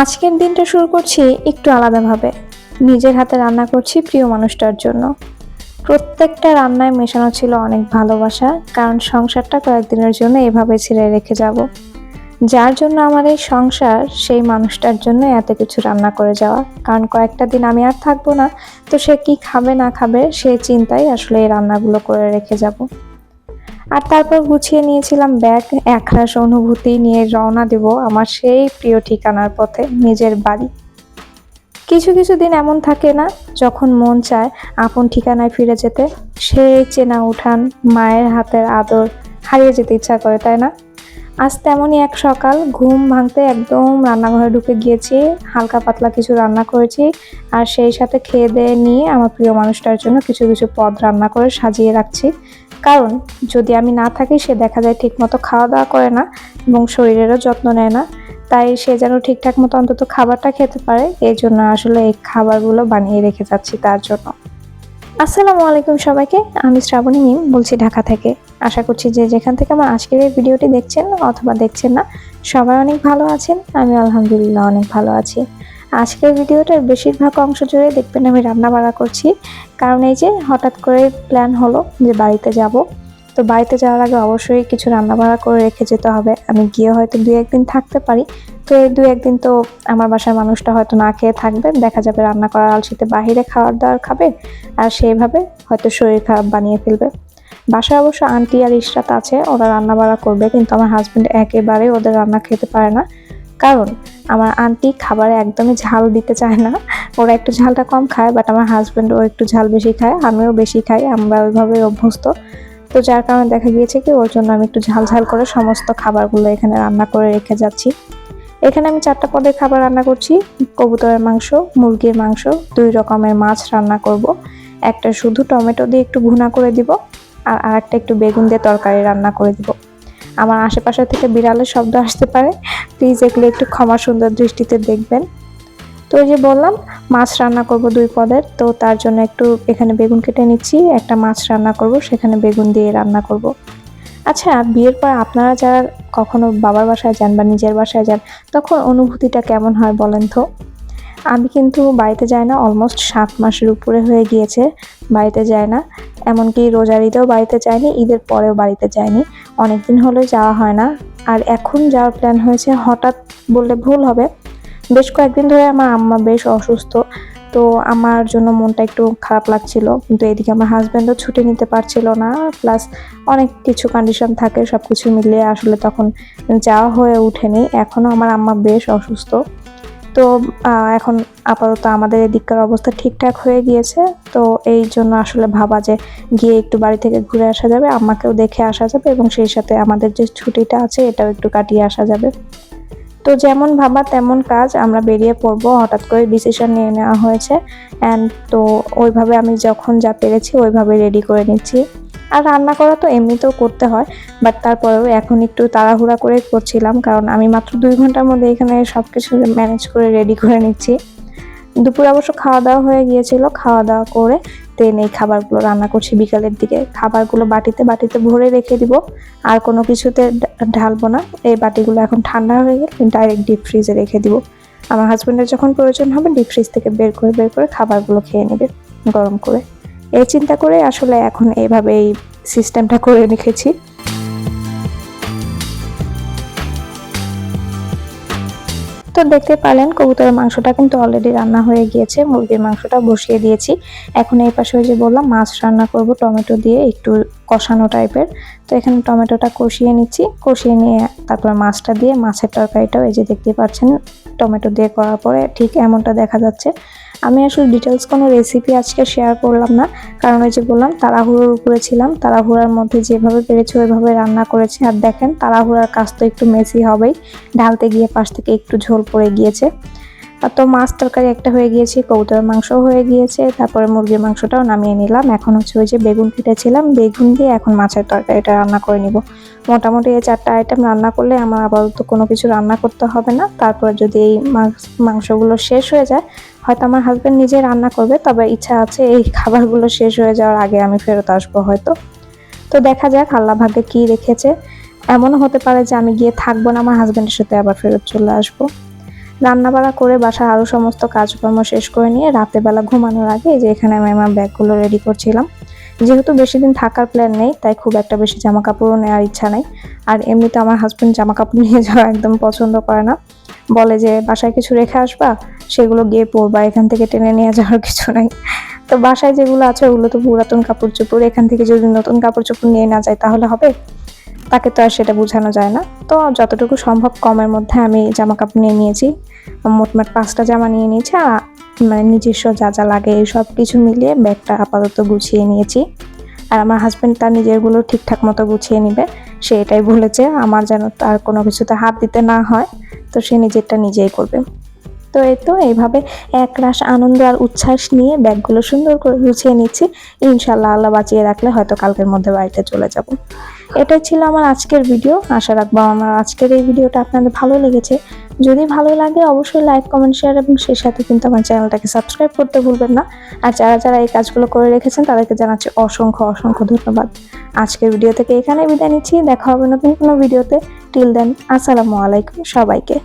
আজকের দিনটা শুরু করছি একটু আলাদাভাবে। নিজের হাতে রান্না করছি প্রিয় মানুষটার জন্য। প্রত্যেকটা রান্নায় মেশানো ছিল অনেক ভালোবাসা, কারণ সংসারটা কয়েকদিনের জন্য এভাবে ছেড়ে রেখে যাব। যার জন্য আমার এই সংসার, সেই মানুষটার জন্য এত কিছু রান্না করে যাওয়া। কারণ কয়েকটা দিন আমি আর থাকব না, তো সে কি খাবে না খাবে সে চিন্তাই আসলে এই রান্নাগুলো করে রেখে যাব। আর তারপর গুছিয়ে নিয়েছিলাম ব্যাগ, একরাশ অনুভূতি নিয়ে রওনা দেব আমার সেই প্রিয় ঠিকানার পথে, নিজের বাড়ি। কিছু কিছু দিন এমন থাকে না, যখন মন চায় আপন ঠিকানায় ফিরে যেতে। সেই চেনা উঠান, মায়ের হাতের আদর, হারিয়ে যেতে ইচ্ছা করে, তাই না? আজ তেমনই এক সকাল, ঘুম ভাঙতে একদম রান্নাঘরে ঢুকে গিয়েছি, হালকা পাতলা কিছু রান্না করেছি আর সেই সাথে খেয়ে দিয়ে নিয়ে আমার প্রিয় মানুষটার জন্য কিছু কিছু পদ রান্না করে সাজিয়ে রাখছি। কারণ যদি আমি না থাকি, সে দেখা যায় ঠিকমতো খাওয়া দাওয়া করে না এবং শরীরেরও যত্ন নেয় না। তাই সে যেন ঠিকঠাক মতো অন্তত খাবারটা খেতে পারে, এই জন্য আসলে এই খাবারগুলো বানিয়ে রেখে যাচ্ছি তার জন্য। আসসালামু আলাইকুম সবাইকে, আমি শ্রাবণী মিম, বলছি ঢাকা থেকে। আশা করছি যে যেখান থেকে আমার আজকের এই ভিডিওটি দেখছেন অথবা দেখছেন না, সবাই অনেক ভালো আছেন আমি আলহামদুলিল্লাহ অনেক ভালো আছি। আজকের ভিডিওটার বেশিরভাগ অংশ জুড়ে দেখবেন আমি রান্না বাড়া করছি। কারণ এই যে হঠাৎ করে প্ল্যান হলো যে বাড়িতে যাব। তো বাড়িতে যাওয়ার আগে অবশ্যই কিছু রান্না বাড়া করে রেখে যেতে হবে। আমি গিয়ে হয়তো দু একদিন থাকতে পারি। তো এই দুই একদিন তো আমার বাসার মানুষটা হয়তো না খেয়ে থাকবে। দেখা যাবে রান্না করার আলসিতে বাহিরে খাওয়ার দাওয়ার খাবে আর সেইভাবে হয়তো শরীর খারাপ বানিয়ে ফেলবে। বাসায় অবশ্য আন্টি আর ইশরাত আছে, ওরা রান্না বাড়া করবে। কিন্তু আমার হাজব্যান্ড একেবারে ওদের রান্না খেতে পারে না। কারণ আমার আন্টি খাবারে একদমই ঝাল দিতে চায় না। ওরা একটু ঝালটা কম খায় বাট আমার হাজবেন্ড ও একটু ঝাল বেশি খায়, আমিও বেশি খাই, আমরা ওইভাবে অভ্যস্ত। তো যার কারণে দেখা গিয়েছে কি, ওর জন্য আমি একটু ঝাল ঝাল করে সমস্ত খাবারগুলো এখানে রান্না করে রেখে যাচ্ছি। এখানে আমি চারটা পদের খাবার রান্না করছি, কবুতরের মাংস, মুরগির মাংস, দুই রকমের মাছ রান্না করব। একটা শুধু টমেটো দিয়ে একটু ভুনা করে দিব, আর আরেকটা একটু বেগুন দিয়ে তরকারি রান্না করে দিব। আমার আশেপাশে থেকে বিড়ালের শব্দ আসতে পারে। প্লিজ এগুলো একটু ক্ষমা সুন্দর দৃষ্টিতে দেখবেন। তো ওই যে বললাম, মাছ রান্না করব দুই পদের। তো তার জন্য একটু এখানে বেগুন কেটে নিচ্ছি। একটা মাছ রান্না করব, সেখানে বেগুন দিয়ে রান্না করব। আচ্ছা বিয়ের পর আপনারা যারা কখনো বাবার বাসায় যান বা নিজের বাসায় যান, তখন অনুভূতিটা কেমন হয় বলেন তো? আমি কিন্তু বাড়িতে যাই না অলমোস্ট সাত মাসের উপরে হয়ে গিয়েছে, বাড়িতে যায় না। এমনকি রোজার ঈদেও বাড়িতে যায়নি ঈদের পরেও বাড়িতে যায়নি অনেকদিন হলে যাওয়া হয় না। আর এখন যাওয়ার প্ল্যান হয়েছে, হঠাৎ বললে ভুল হবে। বেশ কয়েকদিন ধরে আমার আম্মা বেশ অসুস্থ, তো আমার জন্য মনটা একটু খারাপ লাগছিল। কিন্তু এদিকে আমার হাজব্যান্ডও ছুটি নিতে পারছিল না প্লাস অনেক কিছু কন্ডিশন থাকে সব কিছু মিলিয়ে আসলে তখন যাওয়া হয়ে ওঠেনি। এখনও আমার আম্মা বেশ অসুস্থ। তো এখন আপাতত আমাদের এদিককার অবস্থা ঠিকঠাক হয়ে গিয়েছে। তো এই জন্য আসলে ভাবা যে গিয়ে একটু বাড়ি থেকে ঘুরে আসা যাবে, আমাকেও দেখে আসা যাবে এবং সেই সাথে আমাদের যে ছুটিটা আছে এটাও একটু কাটিয়ে আসা যাবে। তো যেমন ভাবা তেমন কাজ, আমরা বেরিয়ে পড়ব, হঠাৎ করে ডিসিশন নিয়ে নেওয়া হয়েছে। অ্যান্ড তো ওইভাবে আমি যখন যা পেরেছি, ওইভাবে রেডি করে নিচ্ছি। আর রান্না করা তো এমনিতেও করতে হয় বাট তারপরেও এখন একটু তাড়াহুড়া করে করছিলাম, কারণ আমি মাত্র দুই ঘণ্টার মধ্যে এখানে সব কিছু ম্যানেজ করে রেডি করে নিচ্ছি। দুপুরে অবশ্য খাওয়া দাওয়া হয়ে গিয়েছিল খাওয়া দাওয়া করে দেন এই খাবারগুলো রান্না করছি বিকালের দিকে। খাবারগুলো বাটিতে বাটিতে ভরে রেখে দিব, আর কোনো কিছুতে ঢালবো না। এই বাটিগুলো এখন ঠান্ডা হয়ে গেলে ডাইরেক্ট ডিপ ফ্রিজে রেখে দিব। আমার হাজব্যান্ডের যখন প্রয়োজন হবে ডিপ ফ্রিজ থেকে বের করে বের করে খাবারগুলো খেয়ে নেবে, গরম করে। এই চিন্তা করে আসলে এখন এইভাবে এই সিস্টেমটা করে রেখেছি। তো দেখতে পারলেন, কবুতরের মাংসটা কিন্তু অলরেডি রান্না হয়ে গিয়েছে। মুরগির মাংসটা বসিয়ে দিয়েছি। এখন এই পাশে ওই যে বললাম, মাছ রান্না করব, টমেটো দিয়ে একটু কষানো টাইপের। তো এখানে টমেটোটা কষিয়ে নিচ্ছি। কষিয়ে নিয়ে তারপরে মাছটা দিয়ে, মাছের তরকারিটাও এই যে দেখতে পাচ্ছেন, টমেটো দিয়ে করার পরে ঠিক এমনটা দেখা যাচ্ছে। আমি আসলে ডিটেলস কোনো রেসিপি আজকে শেয়ার করলাম না। কারণ ওই যে বললাম, তাড়াহুড়োর উপরে ছিলাম। তাড়াহুড়ার মধ্যে যেভাবে পেরেছি, ওইভাবে রান্না করেছি। আর দেখেন, তাড়াহুড়ার কাজ তো একটু মেসি হবেই। ঢালতে গিয়ে পাশ থেকে একটু ঝোল পড়ে গিয়েছে। আর তো মাছ তরকারি একটা হয়ে গিয়েছে কবুতরের মাংসও হয়ে গিয়েছে। তারপরে মুরগির মাংসটাও নামিয়ে নিলাম। এখন হচ্ছে ওই যে বেগুন কেটেছিলাম বেগুন দিয়ে এখন মাছের তরকারিটা রান্না করে নিব। মোটামুটি এই চারটা আইটেম রান্না করলে আমার আপাতত কোনো কিছু রান্না করতে হবে না। তারপর যদি এই মাংস- মাংসগুলো শেষ হয়ে যায় হয়তো আমার হাজব্যান্ড নিজে রান্না করবে, তবে ইচ্ছা আছে এই খাবারগুলো শেষ হয়ে যাওয়ার আগে আমি ফেরত আসব হয়তো। তো দেখা যাক, আল্লাহ ভাগ্যে কি রেখেছে। এমনও হতে পারে যে আমি গিয়ে থাকব না, আমার হাজব্যান্ডের সাথে আবার ফেরত চলে আসব। রান্নাবাড়া করে বাসার আরও সমস্ত কাজকর্ম শেষ করে নিয়ে রাতের বেলা ঘুমানোর আগে যে এখানে আমি আমার ব্যাগগুলো রেডি করছিলাম। যেহেতু বেশি দিন থাকার প্ল্যান নেই, তাই খুব একটা বেশি জামা কাপড়ও নেওয়ার ইচ্ছা নেই। আর এমনিতে আমার হাজব্যান্ড জামা কাপড় নিয়ে যাওয়া একদম পছন্দ করে না। বলে যে, বাসায় কিছু রেখে আসবা? সেগুলো গিয়ে পরবা, এখান থেকে টেনে নিয়ে যাওয়ার কিছু নাই। তো বাসায় যেগুলো আছে, ওগুলো তো পুরাতন কাপড় চোপড় এখান থেকে যদি নতুন কাপড় চোপড় নিয়ে না যায় তাহলে হবে? তাকে তো আর সেটা বোঝানো যায় না। তো যতটুকু সম্ভব কমের মধ্যে আমি জামা কাপড় নিয়ে নিয়েছি। মোটমাট পাঁচটা জামা নিয়ে নিয়েছি মানে নিজস্ব যা যা লাগে এই সব কিছু মিলিয়ে ব্যাগটা আপাতত গুছিয়ে নিয়েছি। আর আমার হাজব্যান্ড তার নিজেরগুলো ঠিকঠাক মতো গুছিয়ে নিবে। সে এটাই বলেছে, আমার যেন তার কোনো কিছুতে হাত দিতে না হয়। তো সে নিজেরটা নিজেই করবে। তো এই তো এইভাবে এক রাশ আনন্দ আর উচ্ছ্বাস নিয়ে ব্যাগগুলো সুন্দর করে গুছিয়ে নিচ্ছি। ইনশাল্লাহ আল্লাহ বাঁচিয়ে রাখলে হয়তো কালকের মধ্যে বাড়িতে চলে যাব। এটাই ছিল আমার আজকের ভিডিও। আশা রাখব আমার আজকের এই ভিডিওটা আপনাদের ভালো লেগেছে। যদি ভালো লাগে, অবশ্যই লাইক কমেন্ট শেয়ার এবং সেই সাথে কিন্তু আমার চ্যানেলটাকে সাবস্ক্রাইব করতে ভুলবেন না। আর যারা যারা এই কাজগুলো করে রেখেছেন, তাদেরকে জানাচ্ছি অসংখ্য অসংখ্য ধন্যবাদ। আজকের ভিডিও থেকে এখানে বিদায় নিচ্ছি। দেখা হবে নতুন কোনো ভিডিওতে টিল দেন আসসালামু আলাইকুম সবাইকে।